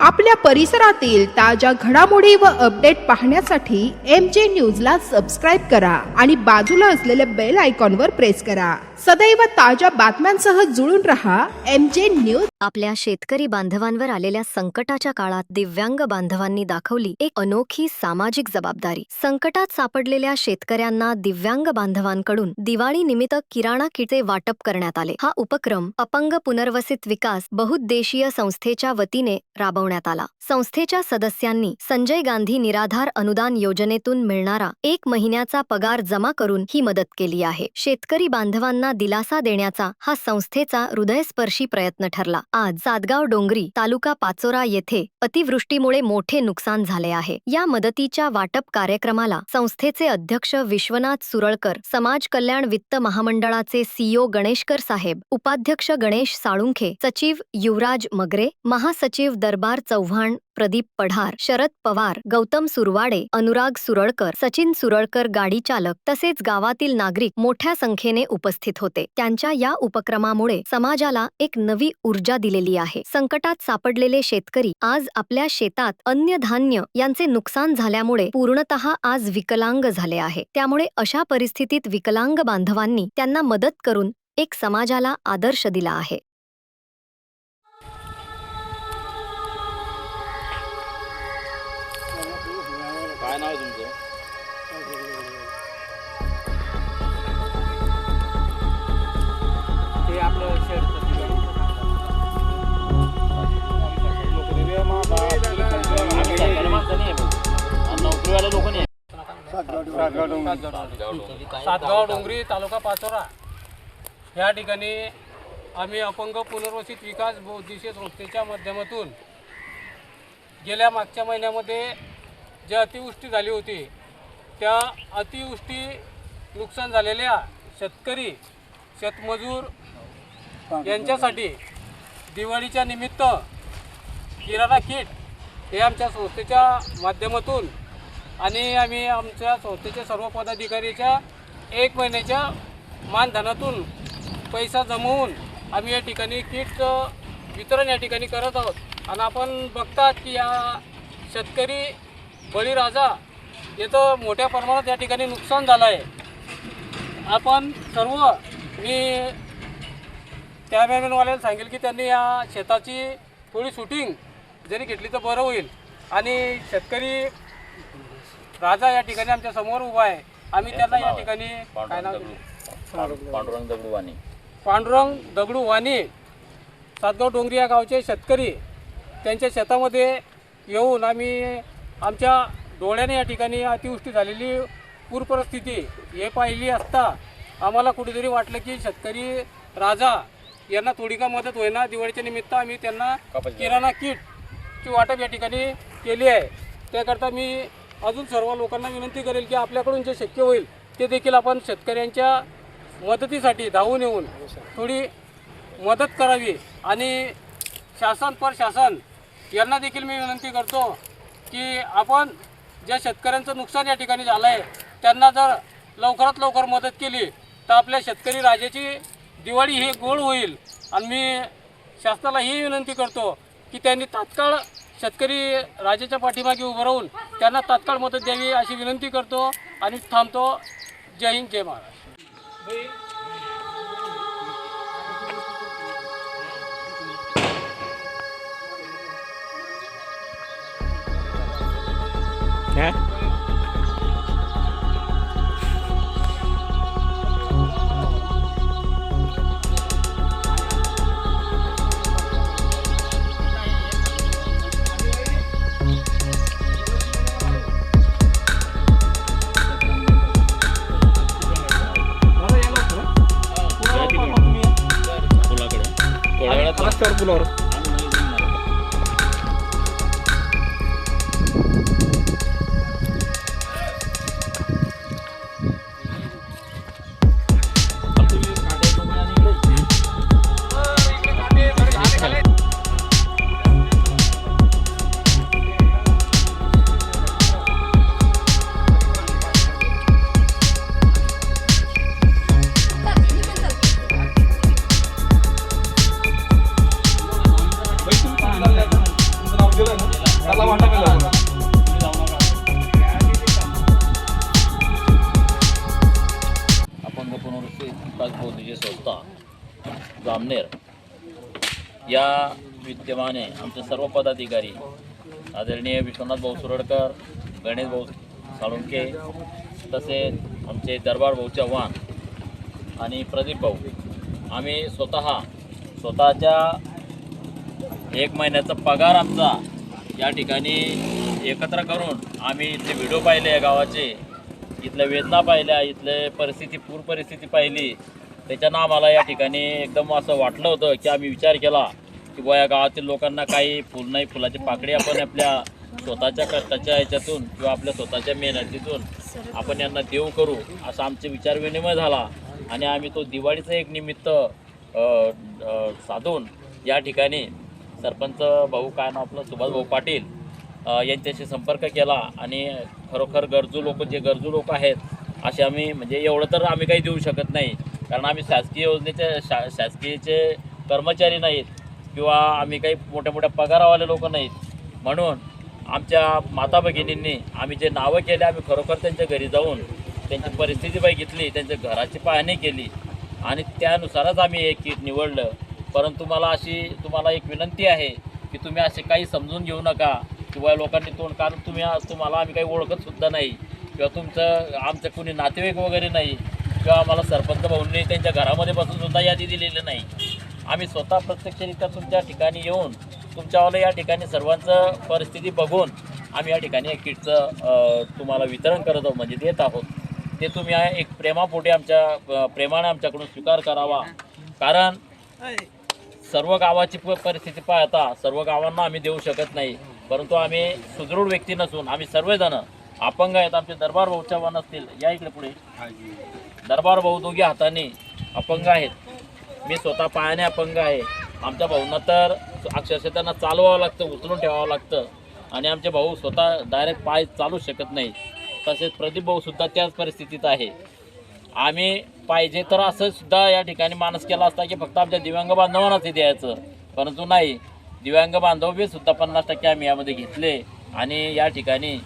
आपल्या परिसरातील ताज्या घडामोडी व अपडेट पाहण्यासाठी एम जे न्यूजला सबस्क्राईब करा आणि बाजूला असलेल्या बेल आयकॉनवर प्रेस करा. सदैव ताज्या बातम्यांसह जुळून रहा एम जे न्यूज आपल्या शेतकरी बांधवांवर आलेल्या संकटाच्या काळात दिव्यांग बांधवांनी दाखवली एक अनोखी सामाजिक जबाबदारी. संकटात सापडलेल्या शेतकऱ्यांना दिव्यांग बांधवांकडून दिवाळी निमित्त किराणा किटे वाटप करण्यात आले. हा उपक्रम अपंग पुनर्वसित विकास बहुद्देशीय संस्थेच्या वतीने राबवण्यात आला. संस्थेच्या सदस्यांनी संजय गांधी निराधार अनुदान योजनेतून मिळणारा एक महिन्याचा पगार जमा करून ही मदत केली आहे. शेतकरी बांधवांना दिलासा देण्याचा हा संस्थेचा हृदयस्पर्शी प्रयत्न ठरला. आज जातगाव डोंगरी तालुका पाचोरा येथे अतिवृष्टीमुळे मोठे नुकसान झाले आहे. या मदतीच्या वाटप कार्यक्रमाला संस्थेचे अध्यक्ष विश्वनाथ सुरळकर समाज कल्याण वित्त महामंडळाचे सीओ गणेशकर साहेब उपाध्यक्ष गणेश साळुंखे सचिव युवराज मगरे महासचिव दरबार चव्हाण प्रदीप पढार शरद पवार गौतम सुरवाडे अनुराग सुरळकर सचिन सुरळकर गाडी चालक तसेच गावातील नागरिक मोठ्या संख्येने उपस्थित होते. त्यांच्या या उपक्रमामुळे समाजाला एक नवी ऊर्जा दिलेली आहे. संकटात सापडलेले शेतकरी आज आपल्या शेतात अन्य धान्य यांचे नुकसान झाल्यामुळे पूर्णतः आज विकलांग झाले आहे. त्यामुळे अशा परिस्थितीत विकलांग बांधवांनी त्यांना मदत करून एक समाजाला आदर्श दिला आहे. काय नाव आहे तुमचं ते आपलं शेड आम्ही सरकारी माणसं नाही आहे भाऊ. आणि नोकरीवाले लोक नाही आहे. सातगाव डोंगरी तालुका पाचोरा ह्या ठिकाणी आम्ही अपंग पुनर्वसित विकास बौद्धिशीय संस्थेच्या माध्यमातून गेल्या मागच्या महिन्यामध्ये ज्या अतिवृष्टी झाली होती त्या अतिवृष्टी नुकसान झालेल्या शेतकरी शेतमजूर यांच्यासाठी दिवाळीच्या निमित्त किराणा किट हे आमच्या संस्थेच्या माध्यमातून आणि आम्ही आमच्या संस्थेच्या सर्व पदाधिकारीच्या एक महिन्याच्या मानधनातून पैसा जमवून आम्ही या ठिकाणी किट वितरण या ठिकाणी करत आहोत. आणि आपण बघतात की या शेतकरी बळीराजा याचं मोठ्या प्रमाणात या ठिकाणी नुकसान झालं आहे आपण सर्व मी कॅमेरामॅनवाल्याला सांगेल की त्यांनी या शेताची थोडी शूटिंग जरी घेतली तर बरं होईल. आणि शेतकरी राजा या ठिकाणी आमच्यासमोर उभा आहे. आम्ही त्यांना या ठिकाणी काय नाव पांडुरंग दगडू पांडुरंग दगडू वाणी. पांडुरंग दगडू वाणी सातगाव डोंगरी या गावचे शेतकरी त्यांच्या शेतामध्ये येऊन आम्ही आमच्या डोळ्याने या ठिकाणी अतिवृष्टी झालेली पूर परिस्थिती हे पाहिली असता आम्हाला कुठेतरी वाटलं की शेतकरी राजा यांना थोडी का मदत होईना. दिवाळीच्या निमित्त आम्ही त्यांना किराणा किटची वाटप या ठिकाणी केली आहे. त्याकरता मी अजून सर्व लोकांना विनंती करेल की आपल्याकडून जे शक्य होईल ते देखील आपण शेतकऱ्यांच्या मदतीसाठी धावून येऊन थोडी मदत करावी. आणि शासन पर शासन यांना देखील मी विनंती करतो की आपण ज्या शेतकऱ्यांचं नुकसान या ठिकाणी झालं आहे त्यांना जर लवकरात लवकर मदत केली तर आपल्या शेतकरी राजाची दिवाळी ही गोड होईल. आणि मी शासनाला ही विनंती करतो की त्यांनी तात्काळ शेतकरी राजाच्या पाठीमागे उभं राहून त्यांना तात्काळ मदत द्यावी अशी विनंती करतो आणि थांबतो. जय हिंद जय महाराष्ट्र. นะ जामनेर या विद्यमाने आमचे सर्व पदाधिकारी आदरणीय विश्वनाथ भाऊ सुरडकर गणेश भाऊ साळुंके तसेच आमचे दरबार भाऊ चव्हाण आणि प्रदीप भाऊ. आम्ही स्वतः स्वतःच्या एक महिन्याचा पगार आमचा या ठिकाणी एकत्र करून आम्ही इथले व्हिडिओ पाहिले या गावाचे. इथल्या वेदना पाहिल्या इथले परिस्थिती पूर परिस्थिती पाहिली. त्याच्यानं आम्हाला या ठिकाणी एकदम असं वाटलं होतं की आम्ही विचार केला की बुवा या गावातील लोकांना काही फुल नाही फुलाची पाकळी आपण आपल्या स्वतःच्या कष्टाच्या ह्याच्यातून किंवा आपल्या स्वतःच्या मेहनतीतून आपण यांना देऊ करू असा आमचे विचार विनिमय झाला. आणि आम्ही तो दिवाळीचं एक निमित्त साधून या ठिकाणी सरपंच भाऊ काय नाव आपलं सुभाष भाऊ पाटील यांच्याशी संपर्क केला. आणि खरोखर गरजू लोक जे गरजू लोक आहेत असे आम्ही म्हणजे एवढं तर आम्ही काही देऊ शकत नाही. कारण आम्ही शासकीय योजनेचे शा शासकीयचे कर्मचारी नाहीत किंवा आम्ही काही मोठ्या मोठ्या पगारावाले लोक नाहीत. म्हणून आमच्या माता भगिनींनी आम्ही जे नावं केले आम्ही खरोखर त्यांच्या घरी जाऊन त्यांची परिस्थिती बघितली त्यांच्या घराची पाहणी केली आणि त्यानुसारच आम्ही एक किट निवडलं. परंतु मला अशी तुम्हाला एक विनंती आहे की तुम्ही असे काही समजून घेऊ नका किंवा लोकांनी तोंड कारण तुम्ही तुम्हाला आम्ही काही ओळखत सुद्धा नाही. किंवा तुमचं आमचं कुणी नातेवाईक वगैरे नाही किंवा आम्हाला सरपंच भाऊंनी त्यांच्या घरामध्ये बसून सुद्धा यादी दिलेली नाही. आम्ही स्वतः प्रत्यक्षरित्या तुमच्या ठिकाणी येऊन तुमच्यावाला या ठिकाणी सर्वांचं परिस्थिती बघून आम्ही या ठिकाणी या किटचं तुम्हाला वितरण करत आहोत म्हणजे देत आहोत. ते तुम्ही एक प्रेमापोटी आमच्या प्रेमाने आमच्याकडून स्वीकार करावा. कारण सर्व गावाची प- परिस्थिती पाहता सर्व गावांना आम्ही देऊ शकत नाही. परंतु आम्ही सुदृढ व्यक्ती नसून आम्ही सर्वजणं अपंग आहेत आमचे दरबार भाऊ चव्हाण असतील या इकडे पुढे. दरबार भाऊ दोघी हाताने अपंग आहेत. मी स्वतः पायाने अपंग आहे. आमच्या भाऊंना तर अक्षरशः त्यांना चालवावं लागतं उचलून ठेवावं लागतं. आणि आमचे भाऊ स्वतः डायरेक्ट पाय चालू शकत नाही तसेच प्रदीप भाऊसुद्धा त्याच परिस्थितीत आहे. आम्ही पाहिजे तर असं सुद्धा या ठिकाणी मानस केला असता की फक्त आमच्या दिव्यांग बांधवांनाच हे द्यायचं. परंतु नाही. दिव्यांग बांधव सुद्धा पन्नास टक्के आम्ही यामध्ये घेतले. आणि या ठिकाणी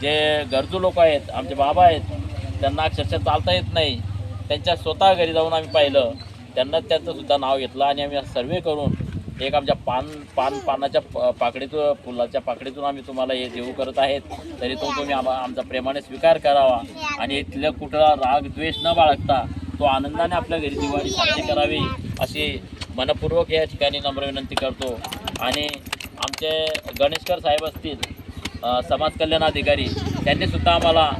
जे गरजू लोक आहेत आमचे बाबा आहेत त्यांना अक्षरशः चालता येत नाही. त्यांच्या स्वतः घरी जाऊन आम्ही पाहिलं. त्यांना त्यांचं सुद्धा नाव घेतलं आणि आम्ही सर्वे करून एक आमच्या पान पान पानाच्या पाकळीतून फुलाच्या पाकळीतून आम्ही तुम्हाला हे देऊ करत आहेत. तरी तो तुम्ही आम्हा आमचा प्रेमाने स्वीकार करावा आणि इथलं कुठला राग द्वेष न बाळगता तो आनंदाने आपल्या घरी दिवाळी साजरी करावी अशी मनपूर्वक या ठिकाणी नम्र विनंती करतो. आणि आमचे गणेशकर साहेब असतील समाज कल्याण अधिकारी त्यांनी सुद्धा आम्हाला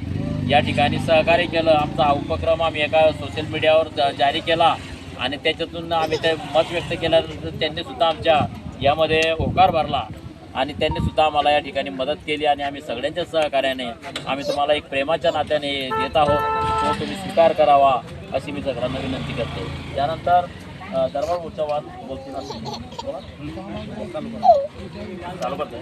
या ठिकाणी सहकार्य केलं. आमचा हा उपक्रम आम्ही एका सोशल मीडियावर जारी केला आणि त्याच्यातून आम्ही ते मत व्यक्त केल्यानंतर त्यांनी सुद्धा आमच्या यामध्ये होकार भरला आणि त्यांनी सुद्धा आम्हाला या ठिकाणी मदत केली आणि आम्ही सगळ्यांच्या सहकार्याने आम्ही तुम्हाला एक प्रेमाच्या नात्याने देत आहोत. तो तुम्ही स्वीकार करावा अशी मी सगळ्यांना विनंती करतो. त्यानंतर दरबार उत्सवात बोलतील बोला. चालू करतो.